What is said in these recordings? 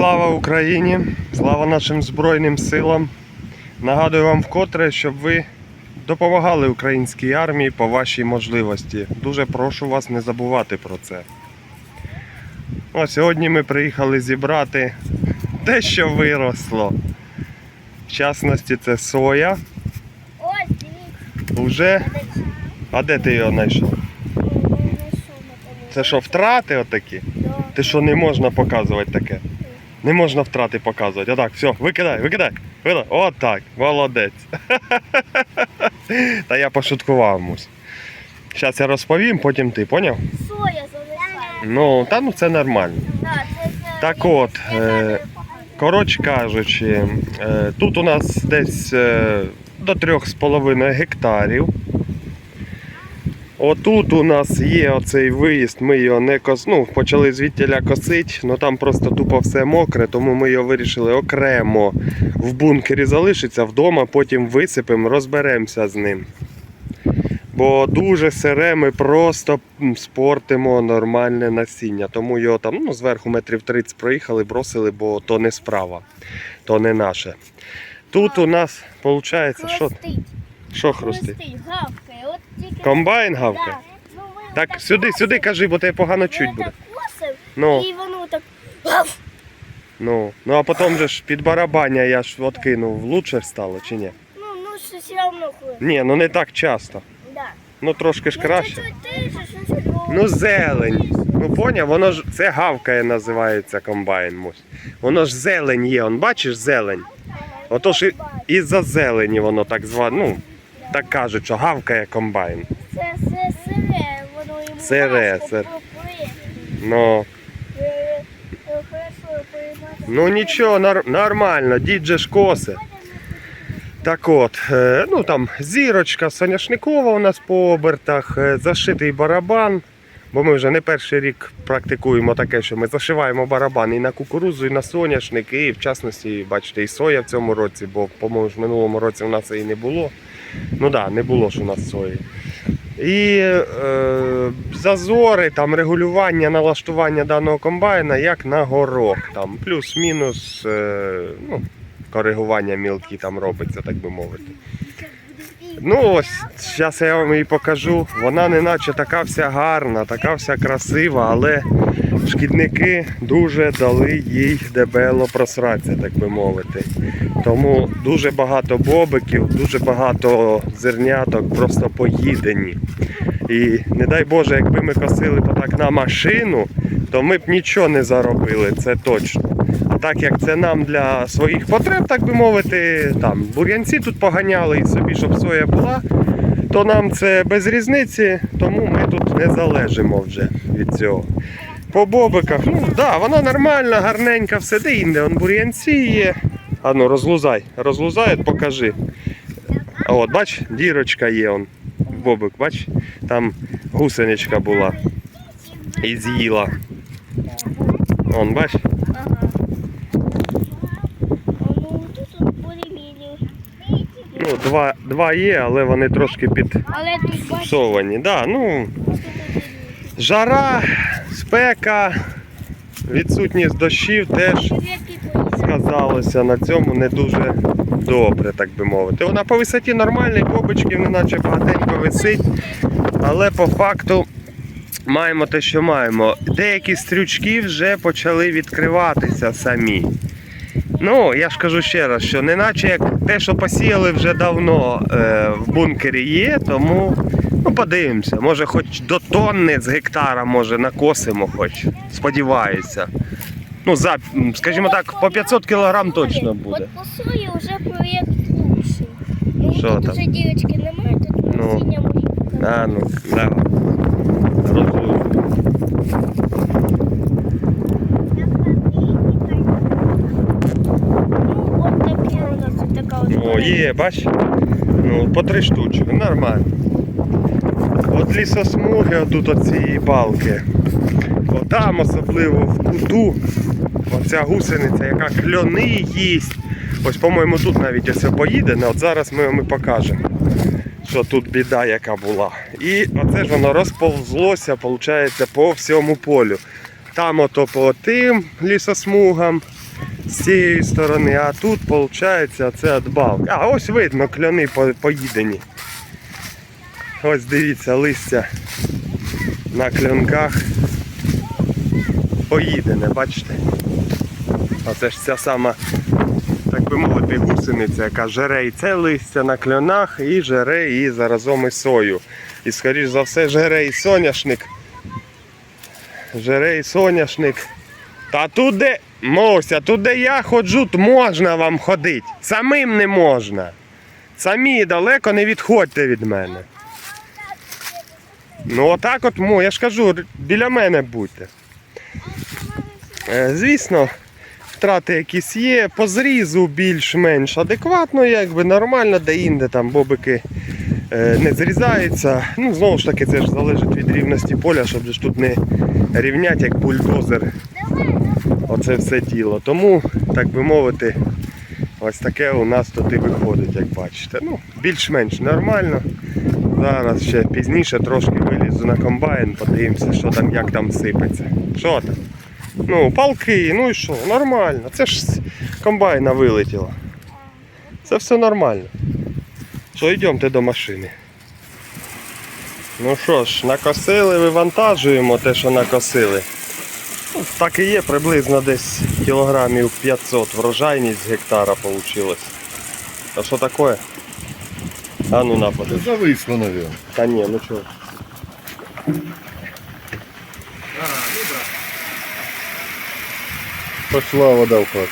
Слава Україні! Слава нашим Збройним силам! Нагадую вам вкотре, щоб ви допомагали українській армії по вашій можливості. Дуже прошу вас не забувати про це. О, сьогодні ми приїхали зібрати те, що виросло. В частності, це соя. Уже. А де ти його знайшов? Це що, втрати отакі? Ти що не можна показувати таке? Не можна втрати показувати. Отак, все, викидай, викидай. викидай. Отак, молодець. Та я пошуткував мусь. Зараз я розповім, потім ти, поняв? Соя залишає. Ну, та ну це нормально. Так от, е, Коротше кажучи, е, тут у нас десь е, до 3,5 гектарів. Отут у нас є оцей виїзд, ми його не кос... ну, почали звідтіля косити, але там просто тупо все мокре, тому ми його вирішили окремо в бункері залишиться, вдома потім висипемо, розберемося з ним. Бо дуже сире ми просто спортимо нормальне насіння. Тому його там ну, зверху метрів 30 проїхали, бросили, бо то не справа, то не наше. Тут у нас виходить, що, що хрустить? Комбайн гавкає? Ну, Так, сюди, сюди кажи, бо тебе погано чуть буде. Ну, і воно так... ну, ну а потім же ж під барабання я ж откинув, лучше стало чи ні? Ну, ну, що все одно хрустить. Ні, ну не так часто. Да. Ну трошки ж краще. Ну зелень. Ну поняв, воно ж це гавкає називається комбайн. Мусь. Воно ж зелень є, он бачиш зелень. Отож і, із-за зелені воно так зване, ну так кажуть, що гавкає комбайн. Це, це сире, воно йому Сире, важко. Ну, Е, е, Хорошо, ну нічого, нар- нормально, дід же ж коси. Так от, е, ну там зірочка соняшникова у нас по обертах, е, зашитий барабан. Бо ми вже не перший рік практикуємо таке, що ми зашиваємо барабан і на кукурузу, і на соняшник, і в частності, бачите, і соя в цьому році, бо, по-моєму, ж в минулому році у нас її не було. Ну да, не було ж у нас сої. І е, зазори, там регулювання, налаштування даного комбайна як на горох. Там плюс-мінус е, ну, коригування мілкі там робиться, так би мовити. Ну ось, зараз я вам її покажу. Вона не наче така вся гарна, така вся красива, але шкідники дуже дали їй дебело просратися, так би мовити. Тому дуже багато бобиків, дуже багато зерняток просто поїдені. І не дай Боже, якби ми косили так на машину, то ми б нічого не заробили, це точно. А так як це нам для своїх потреб, так би мовити, там бур'янці тут поганяли і собі, щоб соя була, то нам це без різниці, тому ми тут не залежимо вже від цього. По бобиках, ну да, вона нормальна, гарненька, все де інде, он бур'янці є. А ну розлузай, розлузай, от покажи. А от, бач, дірочка є он. Бобик, бач, там гусеничка була і з'їла. Он, бач, Ага. Ну, два, два є, але вони трошки підсовані. Да, ну, жара, спека, відсутність дощів теж сказалося на цьому не дуже добре, так би мовити. Вона по висоті нормальна, бобочків неначе багатенько висить, але по факту маємо те, що маємо. Деякі стрючки вже почали відкриватися самі. Ну, я ж кажу ще раз, що неначе як те, що посіяли вже давно е, в бункері є, тому ну, подивимося. Може хоч до тонни з гектара може накосимо хоч. Сподіваюся. Ну, за, скажімо так, по 500 кг точно буде. От по сої вже проєкт лучший. Ну, Що тут там? вже дірочки немає, тут Ну. насіння може. А, ну, давай. Розумію. Ну, от таке у нас така от. О, є, бач? Ну, по три штучки, нормально. От лісосмуги, отут оці балки. Отам особливо в куту. Оця гусениця, яка кльони їсть. Ось, по-моєму, тут навіть ось поїде, от зараз ми вам покажемо, що тут біда яка була. І оце ж воно розповзлося, виходить, по всьому полю. Там ото по тим лісосмугам, з цієї сторони, а тут виходить це от балки. А ось видно по- поїдені. Ось дивіться, листя на клянках поїдене, бачите? Оце ж ця сама, так би мовити, гусениця, яка жере і це листя на кльонах, і жере і заразом і сою. І скоріш за все жере і соняшник. Жере і соняшник. Та туди, Мося, туди я ходжу, можна вам ходити. Самим не можна. Самі далеко не відходьте від мене. Ну отак от, мо, я ж кажу, біля мене будьте. Е, Звісно, втрати якісь є, по зрізу більш-менш адекватно, якби нормально, де інде там бобики е, не зрізаються. Ну, знову ж таки, це ж залежить від рівності поля, щоб ж тут не рівнять як бульдозер оце все діло. Тому, так би мовити, ось таке у нас тут і виходить, як бачите. Ну, більш-менш нормально. Зараз ще пізніше трошки вилізу на комбайн, подивимося, що там, як там сипеться. Що там? Ну, палки, ну і що, нормально. Це ж з комбайна вилетіло. Це все нормально. Що, йдемте до машини. Ну що ж, накосили, вивантажуємо те, що накосили. Ну, Так і є, приблизно десь кілограмів 500 врожайність з гектара вийшло. А що таке? А ну на подивись. Зависло, наверное. Та ні, ну чого. Пошла вода в хату.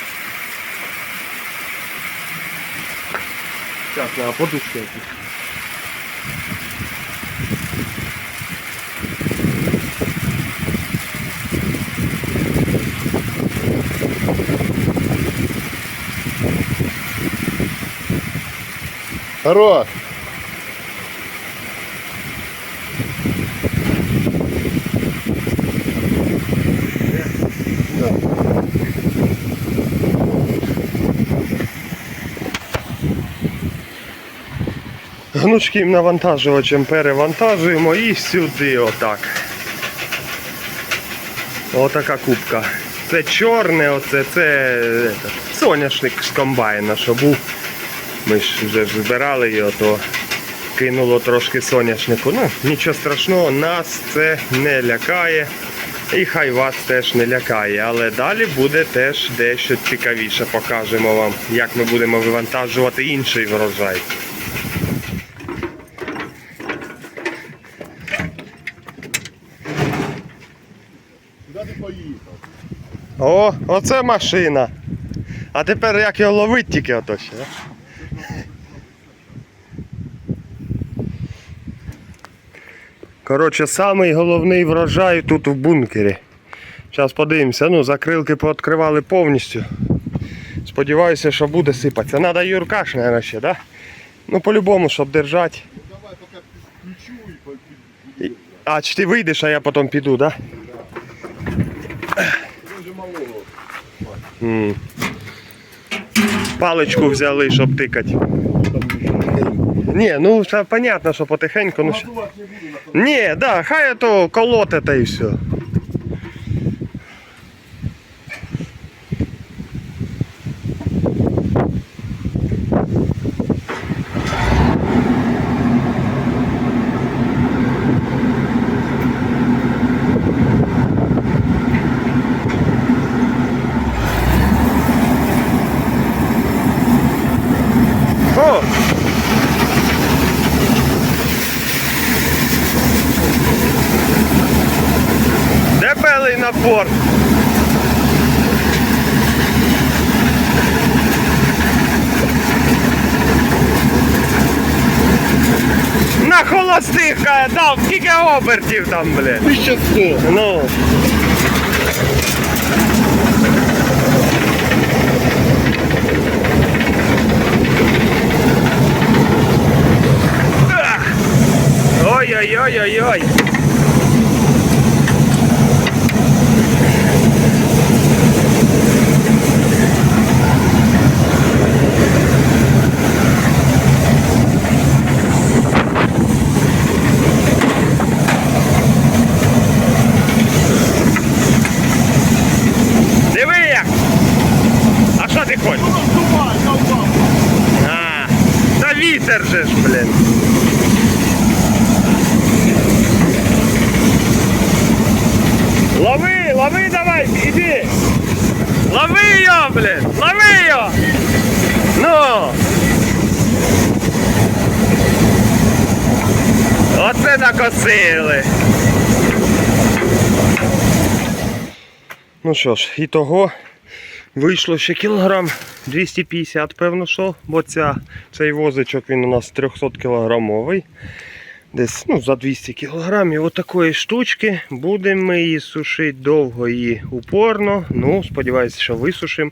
Сейчас, на подушку. якусь. Хорош! Гнучким навантажувачем перевантажуємо і сюди отак. Отака кубка. Це чорне, оце це е, соняшник з комбайна, що був. Ми ж вже ж збирали його, то кинуло трошки соняшнику. Ну, нічого страшного, нас це не лякає. І хай вас теж не лякає. Але далі буде теж дещо цікавіше. Покажемо вам, як ми будемо вивантажувати інший врожай. Куди ти поїхав? О, оце машина. А тепер як його ловить тільки ото ще. Коротше, самий головний врожай тут в бункері. Зараз подивимося. Ну, закрилки пооткривали повністю. Сподіваюся, що буде сипатися. Надо Юркаш, мабуть, ще, да? Ну, по-любому, щоб держати. Давай поки включу і. А, чи ти вийдеш, а я потім піду, да? Дуже малого. Mm. Паличку взяли, щоб тикати. Ні, ну понятно, що потихеньку. Ну, щ- Ні, да, хай то колоте та і все. О! Дебелий. На холостих каже, дав скільки обертів там, блядь. 1100. Ну. Ой-ой-ой-ой-ой. Диви як! Вітер же ж, блін. Лови, лови давай, иди. Лови ее, блин, лови ее. Ну. Оце накосили. Ну що ж, і того вийшло ще кілограм 250, певно, що, бо ця, цей возичок він у нас 300 кілограмовий. Десь ну, за 200 кілограмів отакої штучки. Будемо ми її сушити довго і упорно. Ну, сподіваюся, що висушимо,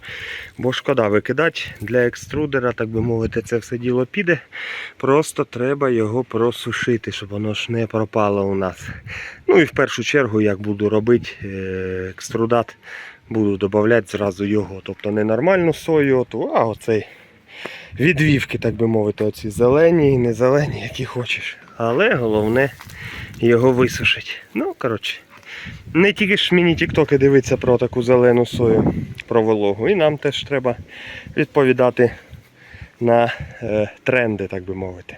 бо шкода викидати для екструдера, так би мовити, це все діло піде. Просто треба його просушити, щоб воно ж не пропало у нас. Ну і в першу чергу, як буду робити е, екструдат, буду додавати зразу його. Тобто не нормальну сою, а оцей відвівки, так би мовити, оці зелені і не зелені, які хочеш. Але головне його висушити. Ну, коротше, не тільки ж мені тіктоки дивиться про таку зелену сою, про вологу. І нам теж треба відповідати на е, тренди, так би мовити.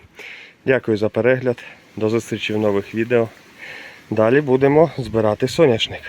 Дякую за перегляд. До зустрічі в нових відео. Далі будемо збирати соняшник.